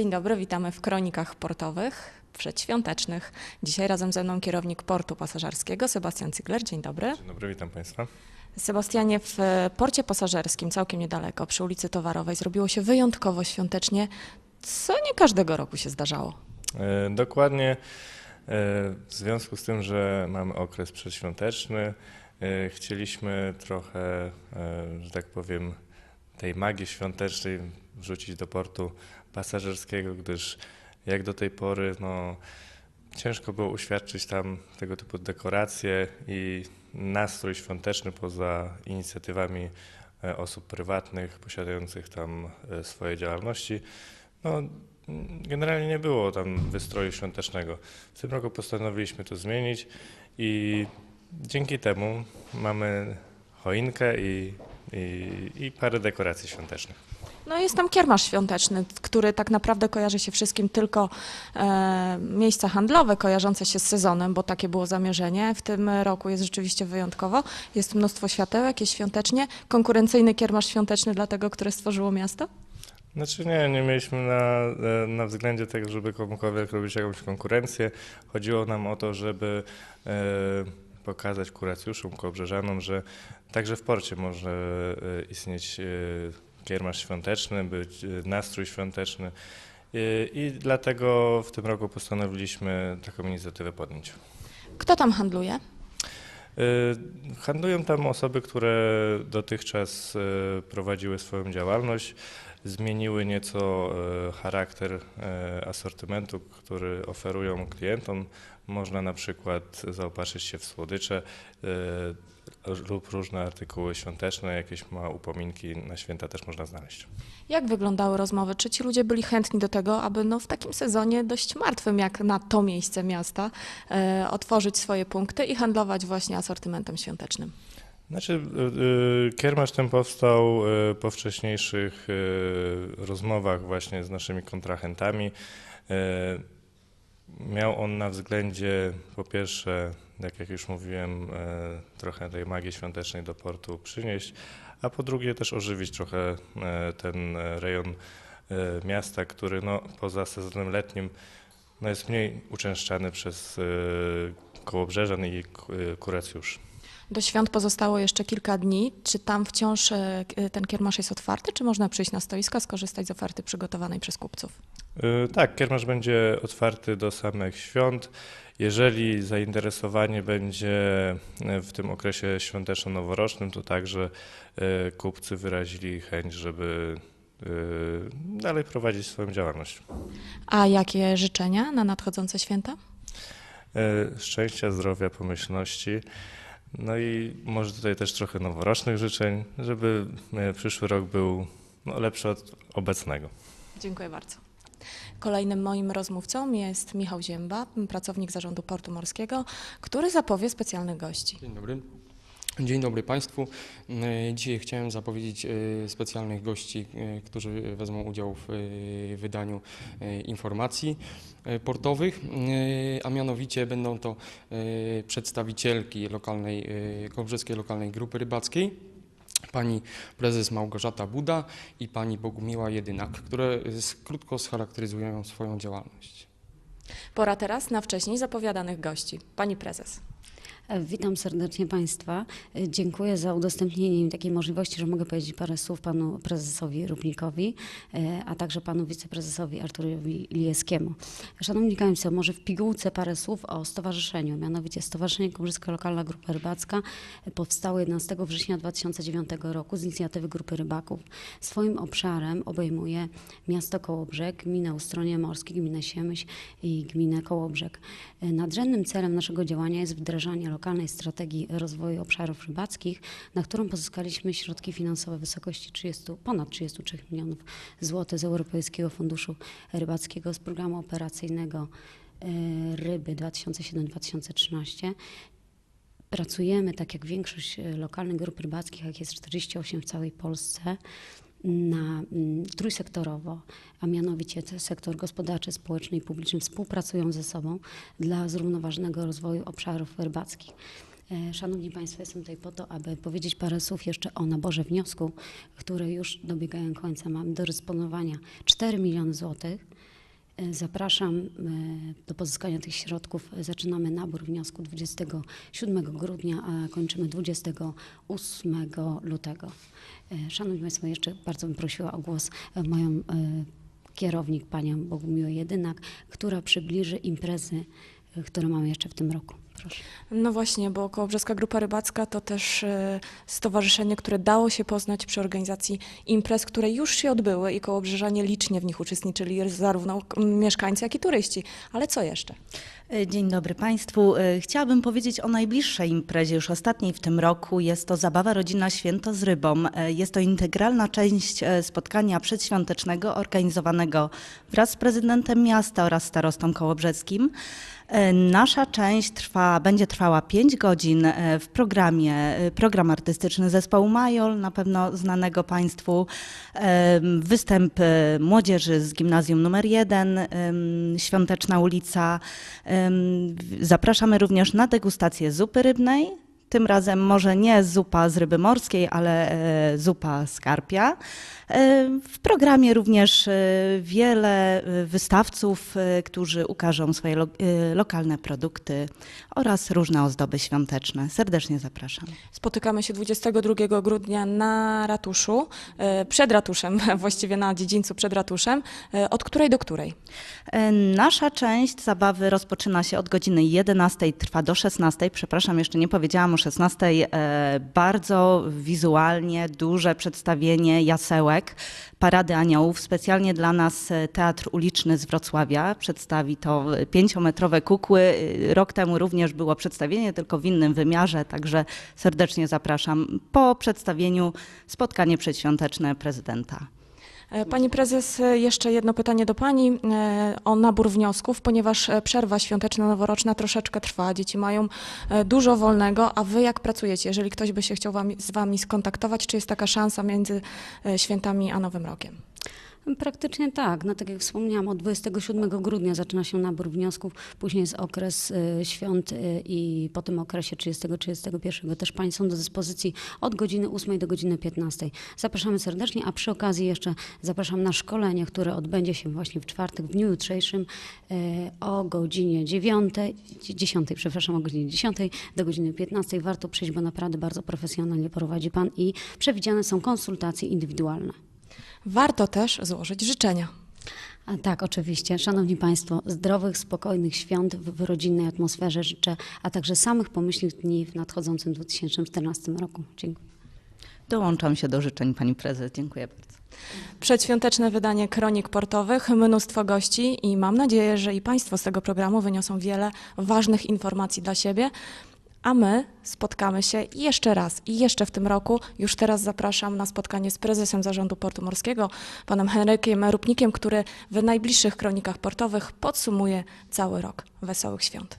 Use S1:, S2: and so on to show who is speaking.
S1: Dzień dobry, witamy w Kronikach Portowych przedświątecznych. Dzisiaj razem ze mną kierownik portu pasażerskiego Sebastian Cygler. Dzień dobry.
S2: Dzień dobry, witam Państwa.
S1: Sebastianie, w porcie pasażerskim całkiem niedaleko, przy ulicy Towarowej, zrobiło się wyjątkowo świątecznie, co nie każdego roku się zdarzało.
S2: E, Dokładnie e, w związku z tym, że mamy okres przedświąteczny, e, chcieliśmy trochę, że tak powiem, tej magii świątecznej wrzucić do portu pasażerskiego, gdyż jak do tej pory no, ciężko było uświadczyć tam tego typu dekoracje i nastrój świąteczny poza inicjatywami e, osób prywatnych posiadających tam e, swoje działalności. No, generalnie nie było tam wystroju świątecznego. W tym roku postanowiliśmy to zmienić i dzięki temu mamy choinkę i, i, i parę dekoracji świątecznych.
S1: No jest tam kiermasz świąteczny, który tak naprawdę kojarzy się wszystkim tylko e, miejsca handlowe kojarzące się z sezonem, bo takie było zamierzenie. W tym roku jest rzeczywiście wyjątkowo. Jest mnóstwo światełek, jest świątecznie. Konkurencyjny kiermasz świąteczny dla tego, które stworzyło miasto?
S2: Znaczy nie, nie mieliśmy na, e, na względzie tego, żeby komukolwiek robić jakąś konkurencję. Chodziło nam o to, żeby e, pokazać kuracjuszom, kołbrzeżanom, że także w porcie może e, istnieć e, kiermasz świąteczny, być e, nastrój świąteczny. E, I dlatego w tym roku postanowiliśmy taką inicjatywę podjąć.
S1: Kto tam handluje?
S2: Y, Handlują tam osoby, które dotychczas y, prowadziły swoją działalność, zmieniły nieco y, charakter y, asortymentu, który oferują klientom. Można na przykład zaopatrzyć się w słodycze y, lub różne artykuły świąteczne, jakieś małe upominki na święta też można znaleźć.
S1: Jak wyglądały rozmowy? Czy ci ludzie byli chętni do tego, aby no, w takim sezonie dość martwym, jak na to miejsce miasta, e, otworzyć swoje punkty i handlować właśnie asortymentem świątecznym?
S2: Znaczy, y, y, kiermasz ten powstał y, po wcześniejszych rozmowach właśnie z naszymi kontrahentami. Miał on na względzie po pierwsze, tak jak już mówiłem, y, trochę tej magii świątecznej do portu przynieść, a po drugie też ożywić trochę y, ten y, rejon miasta, który no, poza sezonem letnim no, jest mniej uczęszczany przez kołobrzeżan i k- kuracjuszy.
S1: Do świąt pozostało jeszcze kilka dni. Czy tam wciąż e, ten kiermasz jest otwarty, czy można przyjść na stoiska, skorzystać z oferty przygotowanej przez kupców?
S2: Y, Tak, kiermasz będzie otwarty do samych świąt. Jeżeli zainteresowanie będzie y, w tym okresie świąteczno-noworocznym, to także y, kupcy wyrazili chęć, żeby dalej prowadzić swoją działalność.
S1: A jakie życzenia na nadchodzące święta?
S2: Szczęścia, zdrowia, pomyślności. No i może tutaj też trochę noworocznych życzeń, żeby przyszły rok był no, lepszy od obecnego.
S1: Dziękuję bardzo. Kolejnym moim rozmówcą jest Michał Zięba, pracownik Zarządu Portu Morskiego, który zapowie specjalnych gości.
S3: Dzień dobry. Dzień dobry Państwu. Dzisiaj chciałem zapowiedzieć e, specjalnych gości, e, którzy wezmą udział w e, wydaniu informacji portowych, a mianowicie będą to przedstawicielki lokalnej, Kołbrzeskiej Lokalnej Grupy Rybackiej, pani prezes Małgorzata Buda i pani Bogumiła Jedynak, które krótko scharakteryzują swoją działalność.
S1: Pora teraz na wcześniej zapowiadanych gości. Pani prezes.
S4: Witam serdecznie Państwa. Dziękuję za udostępnienie mi takiej możliwości, że mogę powiedzieć parę słów panu prezesowi Rubnikowi, e, a także panu wiceprezesowi Arturowi Lijewskiemu. Szanowni Państwo, może w pigułce parę słów o stowarzyszeniu. Mianowicie Stowarzyszenie Kołbrzyska Lokalna Grupa Rybacka powstało 11 września 2009 roku z inicjatywy Grupy Rybaków. Swoim obszarem obejmuje miasto Kołobrzeg, gminę Ustronie Morskie, gminę Siemyśl i gminę Kołobrzeg. E, Nadrzędnym celem naszego działania jest wdrażanie lokalnej strategii rozwoju obszarów rybackich, na którą pozyskaliśmy środki finansowe w wysokości 30, ponad 33 milionów złotych z Europejskiego Funduszu Rybackiego z programu operacyjnego e, Ryby 2007-2013. Pracujemy, tak jak większość e, lokalnych grup rybackich, jak jest 48 w całej Polsce, na mm, trójsektorowo, a mianowicie sektor gospodarczy, społeczny i publiczny współpracują ze sobą dla zrównoważonego rozwoju obszarów rybackich. E, Szanowni Państwo, jestem tutaj po to, aby powiedzieć parę słów jeszcze o naborze wniosków, które już dobiegają końca. Mamy do dysponowania 4 miliony złotych. Zapraszam e, do pozyskania tych środków. Zaczynamy nabór wniosku 27 grudnia, a kończymy 28 lutego. E, Szanowni Państwo, jeszcze bardzo bym prosiła o głos e, moją kierownik, panią Bogumiłę Jedynak, która przybliży imprezy, które mamy jeszcze w tym roku. Proszę.
S1: No właśnie, bo Kołobrzeska Grupa Rybacka to też e, stowarzyszenie, które dało się poznać przy organizacji imprez, które już się odbyły i Kołobrzeżanie licznie w nich uczestniczyli, zarówno mieszkańcy, jak i turyści. Ale co jeszcze?
S5: E, Dzień dobry Państwu. E, Chciałabym powiedzieć o najbliższej imprezie, już ostatniej w tym roku. Jest to zabawa rodzina Święto z Rybą. Jest to integralna część spotkania przedświątecznego organizowanego wraz z prezydentem miasta oraz starostą kołobrzeskim. E, Nasza część trwa, będzie trwała 5 godzin e, w programie, e, program artystyczny zespołu Majol, na pewno znanego Państwu, występ młodzieży z gimnazjum numer 1, em, Świąteczna ulica. Zapraszamy również na degustację zupy rybnej. Tym razem może nie zupa z ryby morskiej, ale e, zupa z karpia. E, W programie również e, wiele wystawców, którzy ukażą swoje lo, lokalne produkty oraz różne ozdoby świąteczne. Serdecznie zapraszam.
S1: Spotykamy się 22 grudnia na ratuszu, przed ratuszem, właściwie na dziedzińcu przed ratuszem. Od której do której?
S5: Nasza część zabawy rozpoczyna się od godziny 11, trwa do 16. Przepraszam, jeszcze nie powiedziałam o 16. E, Bardzo wizualnie duże przedstawienie jasełek, Parady Aniołów. Specjalnie dla nas e, Teatr Uliczny z Wrocławia przedstawi to e, pięciometrowe kukły. Rok temu również było przedstawienie, tylko w innym wymiarze, także serdecznie zapraszam. Po przedstawieniu spotkanie przedświąteczne prezydenta.
S1: E, Pani prezes, e, jeszcze jedno pytanie do pani e, o nabór wniosków, ponieważ przerwa świąteczno-noworoczna troszeczkę trwa, dzieci mają dużo wolnego, a wy jak pracujecie? Jeżeli ktoś by się chciał wami, z wami skontaktować, czy jest taka szansa między świętami a Nowym Rokiem?
S4: Praktycznie tak. No, tak jak wspomniałam, od 27 grudnia zaczyna się nabór wniosków, później jest okres y, świąt y, i po tym okresie 30-31 też Pani są do dyspozycji od godziny 8 do godziny 15. Zapraszamy serdecznie, a przy okazji jeszcze zapraszam na szkolenie, które odbędzie się właśnie w czwartek, w dniu jutrzejszym y, o godzinie 9, 10, przepraszam, o godzinie 10 do godziny 15. Warto przyjść, bo naprawdę bardzo profesjonalnie prowadzi Pan i przewidziane są konsultacje indywidualne.
S1: Warto też złożyć życzenia.
S4: A tak, oczywiście. Szanowni Państwo, zdrowych, spokojnych świąt w, w rodzinnej atmosferze życzę, a także samych pomyślnych dni w nadchodzącym 2014 roku. Dziękuję.
S5: Dołączam się do życzeń Pani Prezes. Dziękuję bardzo.
S1: Przedświąteczne wydanie kronik portowych, mnóstwo gości i mam nadzieję, że i Państwo z tego programu wyniosą wiele ważnych informacji dla siebie. A my spotkamy się jeszcze raz i jeszcze w tym roku. Już teraz zapraszam na spotkanie z prezesem Zarządu Portu Morskiego, panem Henrykiem Rupnikiem, który w najbliższych kronikach portowych podsumuje cały rok. Wesołych świąt.